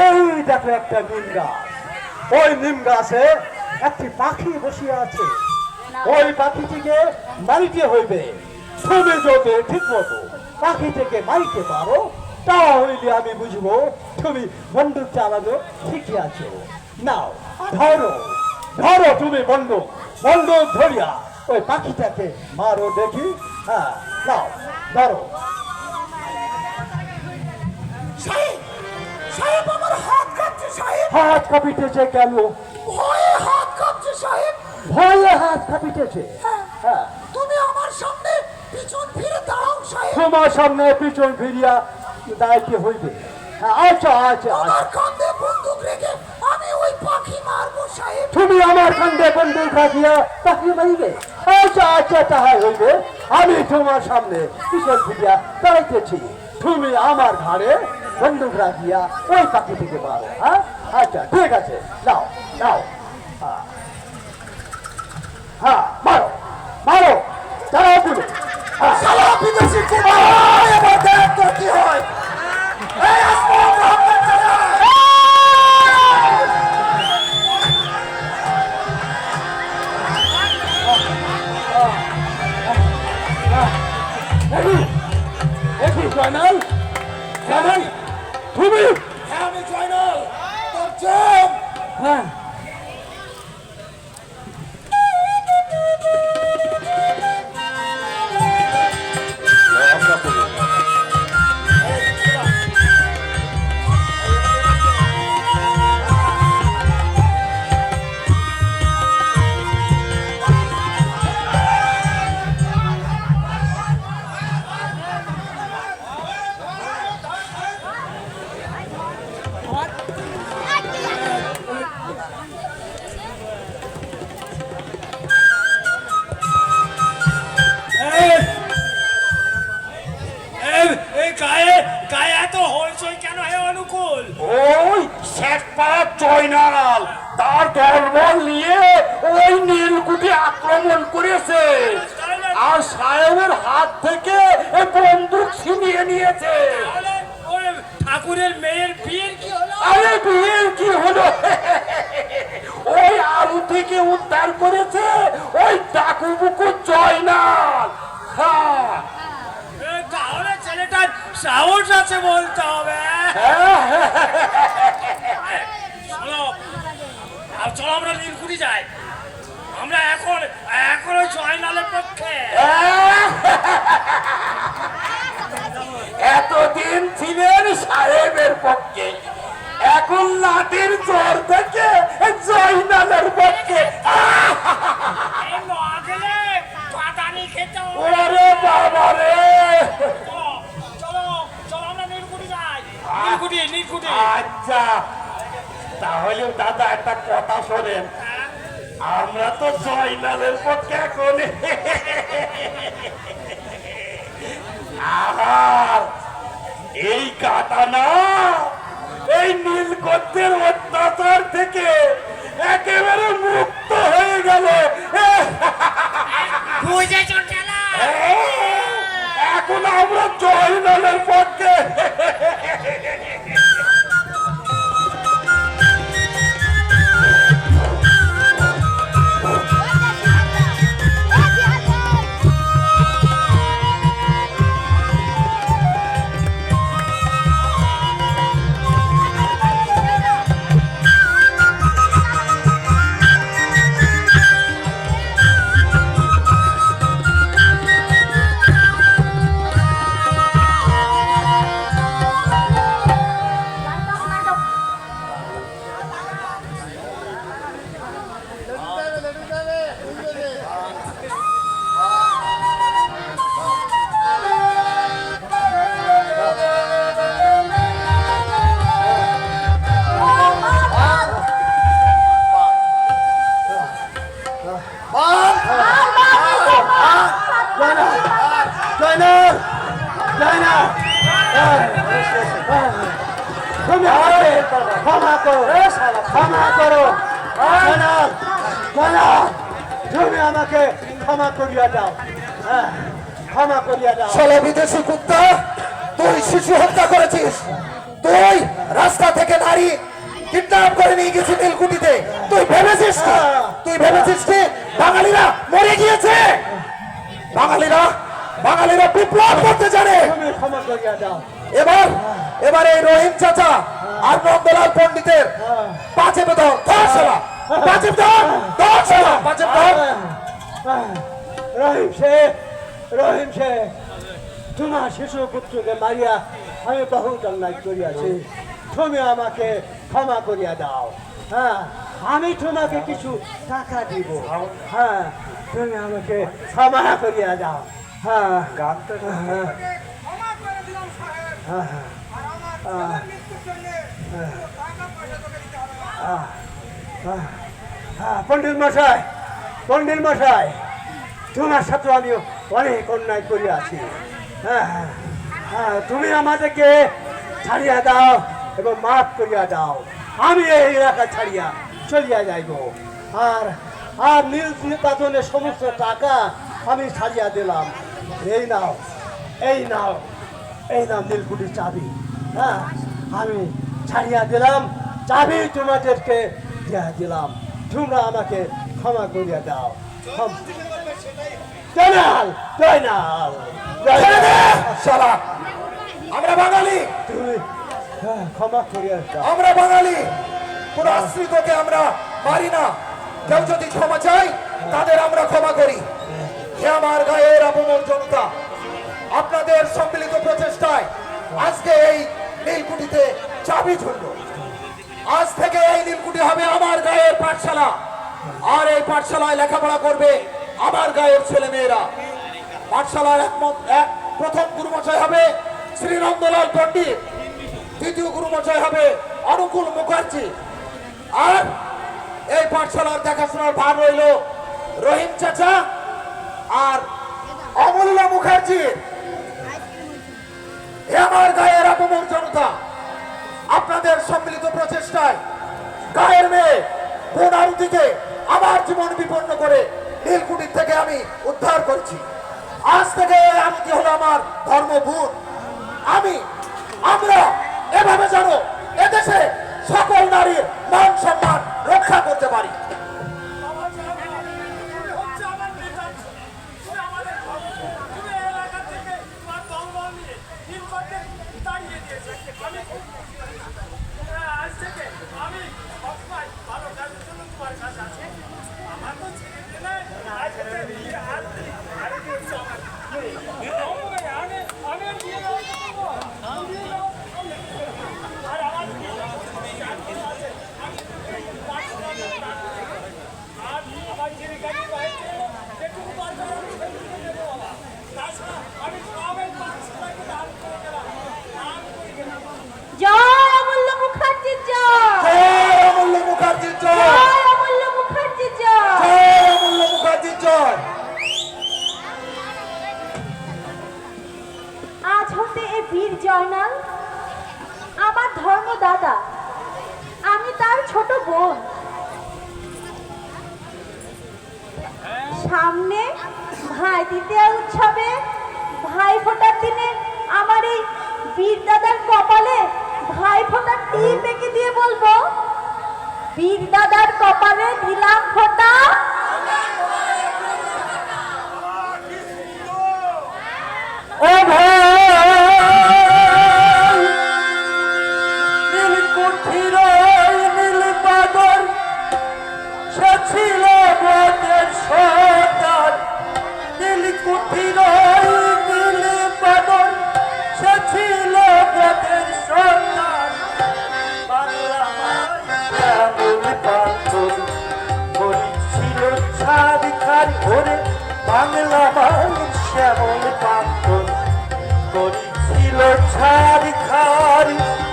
ওই দেখো একটা নিম ওই নিম গাছে একটি পাখি আছে। ওই পাখিটিকে মারিতে হইবে। ঠিক মতো পাখিটিকে মারিতে পারো আমি বুঝব তুমি বন্দুক চালানো শিখিয়াছো নাও, ধরো ধরো তুমি বন্দুক বন্দুক ধরিয়া ওই পাখিটাকে মারো দেখি। হ্যাঁ নাও, ধরো। সাহেব আমার হাত কাঁপছে সাহেব। হাত কাঁপিতেছে কেন? ভয়ে হাত কাঁপছে সাহেব। ভয়ে হাত কাঁপিতেছে? হ্যাঁ। তুমি আমার সামনে পিছন ফিরে দাঁড়াও সাহেব। তোমার সামনে পিছন ফিরিয়া দায়িত্ব হইবে? হ্যাঁ, আচ্ছা আচ্ছা আচ্ছা। আমার কাঁধে বন্দুক রেখে আমি ওই পাখি মারবো সাহেব। তুমি আমার কান্দে বন্দুক রাখিয়া পাখি মারিবে? আচ্ছা আচ্ছা তাহাই হইবে। আমি তোমার সামনে পিছন ফিরিয়া দাঁড়াইতেছি। তুমি আমার ঘাড়ে বন্দুক রাখিয়া ওই থেকে পারো হ্যাঁ? আচ্ছা ঠিক আছে, নাও নাও। হ্যাঁ। হ্যাঁ মারো মারো তারা হ্যাঁ। দেখ কি হয়। নিয়েছে ঠাকুরের মেয়ের বিয়ের কি হলো আরে বিয়ের কি হলো ওই আলু উদ্ধার করেছে ওই ডাকু বুকু জয়নাল হ্যাঁ তাহলে ছেলেটার সাহস আছে বলতে হবে চলো চলো আমরা নীলকুড়ি যাই আমরা এখন ওই জয়নালের পক্ষে এতদিন ছিলেন সাহেবের পক্ষে এখন নাতির জ্বর থেকে জয়নালের পক্ষে এই না গেলে পাতানি খেতে হবে ওরে বাবা রে চলো চলো চলো আমরা নীলকুড়ি যাই নীলকুড়ি নীলকুড়ি আচ্ছা তাহলে দাদা একটা কথা শোনেন। আমরা তো জয়নালের পক্ষে এখন। আর এই কাটানা এই নীলকন্ঠের অত্যাচার থেকে একেবারে মুক্ত হয়ে গেল। খেলা এখন আমরা জয়নালের পক্ষে। ক্ষমা করিয়া দাও। ছেলে বিদেশি কুত্তা তুই শিশু হত্যা করেছিস। তুই রাস্তা থেকে নারী কিডন্যাপ করে নিয়ে গেছি নীলকুঠিতে। তুই ভেবেছিস কি? তুই ভেবেছিস কি? বাঙালিরা মরে গিয়েছে? বাঙালিরা বাঙালিরা বিপ্লব করতে জানে। এবার এবার এই রহিম চাচা আর নন্দলাল পণ্ডিতের পাঁচে বেতন দশ সেবা পাঁচে বেতন দশ সেবা পাঁচে বেতন রহিম শেখ রহিম শেখ তোমার শিশু পুত্রকে মারিয়া আমি বহুত অন্যায় করিয়াছি। তুমি আমাকে ক্ষমা করিয়া দাও। হ্যাঁ আমি তোমাকে কিছু টাকা দিব। হ্যাঁ তুমি আমাকে ক্ষমা করিয়া দাও। হ্যাঁ হ্যাঁ হ্যাঁ হ্যাঁ হ্যাঁ, পণ্ডিত মশাই পণ্ডিত মশাই তোমার সাথে আমি অনেক অন্যায় করিয়াছি। হ্যাঁ হ্যাঁ, হ্যাঁ তুমি আমাদেরকে ছাড়িয়া দাও এবং মাফ করিয়া দাও। আমি এই এলাকা ছাড়িয়া চলিয়া যাইব। আর আর নীল নির্বাচনের সমস্ত টাকা আমি ছাড়িয়া দিলাম। এই নাও এই নাও এই নাও নীলকুটির চাবি। হ্যাঁ আমি ছাড়িয়া দিলাম চাবি তোমাদেরকে দিয়া দিলাম। তোমরা আমাকে ক্ষমা করিয়া দাও। জয়নাল জয়নাল শালা আমরা বাঙালি। ক্ষমা করিয়া আমরা বাঙালি। কোন আশ্রিতকে আমরা মারি না। কেউ যদি ক্ষমা চাই তাদের আমরা ক্ষমা করি। হে আমার গায়ের অপমর জনতা আপনাদের সম্মিলিত প্রচেষ্টায় আজকে এই নীলকুঠিতে চাবি ঝুলল আজ থেকে এই নীলকুঠি হবে আমার গায়ের পাঠশালা। আর এই পাঠশালায় লেখাপড়া করবে আমার গায়ের ছেলে মেয়েরা পাঠশালার এক প্রথম গুরুমশাই হবে শ্রী নন্দলাল পণ্ডিত। দ্বিতীয় গুরুমশাই হবে অনুকূল মুখার্জি। আর এই পাঠশালার দেখাশোনার ভার রইল রহিম চাচা আর অমূল্য মুখার্জি। আমার গায়ের অপমর জনতা। আপনাদের সম্মিলিত প্রচেষ্টায় গায়ের মেয়ে বোন আরতিকে আমার জীবন বিপন্ন করে নীলকুটির থেকে আমি উদ্ধার করছি। আজ থেকে আমি হলো আমার ধর্মভূত আমি, আমরা এভাবে জানো এদেশে সকল নারীর মান সম্মান রক্ষা করতে পারি হচ্ছে আমার নেতা তুমি আমাদের তুমি এই এলাকা থেকে তোমার দলবল নিয়ে নির্বাচন দাঁড়িয়ে দিয়েছে আমি খুব খুশি হয়েছি। হ্যাঁ, আজ থেকে আমি সবসময় ভালো কাজের জন্য তোমার কাছে আছি আমার তো ছেড়ে দিলে আজ থেকে বিয়ে আর আর কি হচ্ছে আমার আমি আমি আর বিয়ে দেওয়া করব আমি বিয়ে দেওয়া আর আমার আছে আমি আর আমার জীবিকারই রয়েছে যেটুকু পারবেন আমি সেটুকু দেবো বাবা তাছাড়া আমি সবের পাঁচটাকে দান করে গেলাম দান করে গেলাম জয় অমূল্য মুখার্জির জয় জয় অমূল্য মুখার্জির জয় জয় অমূল্য মুখার্জির জয় জয় অমূল্য মুখার্জির জয় আজ হতে এ বীর জয়নাল আমার ধর্ম দাদা আমি তার ছোট বোন সামনে ভাই, দ্বিতীয় উৎসবে ভাই ফোটার দিনে আমার এই বীর দাদার কপালে ভাই ফোটার টিপ এঁকে দিয়ে বলব, বীর দাদার কপালে দিলাম ফোটা। ও ভাই, নীল বাদর সে ছিল নীলকুঠির ওই নীল সে ছিল বদের সর্দার বাংলা পাথর করেছিল ছাড়িখার ওরে বাংলা মানুষ শ্যামল পাথর। করেছিল ছাড়িখার নীল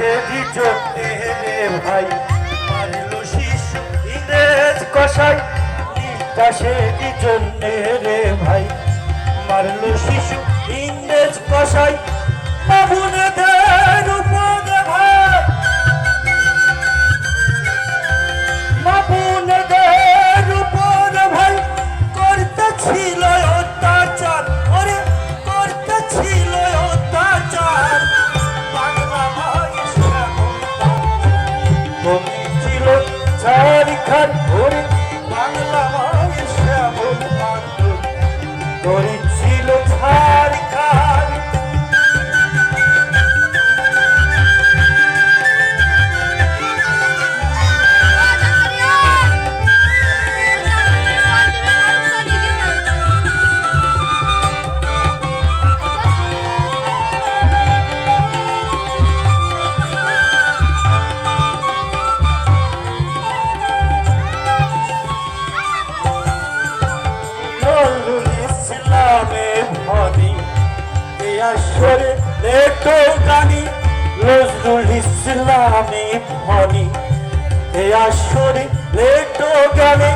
সেদি চোখে ভাই মারিল শীষ ইংরেজ কষাই নিষ্ঠা সেদি জন্যে রে ভাই মারল শিশু, ইংরেজ কষাই বাবুনে আসরে লেটো গানি নজরুল ইসলামে ভনি এ আসরে লেটো গানি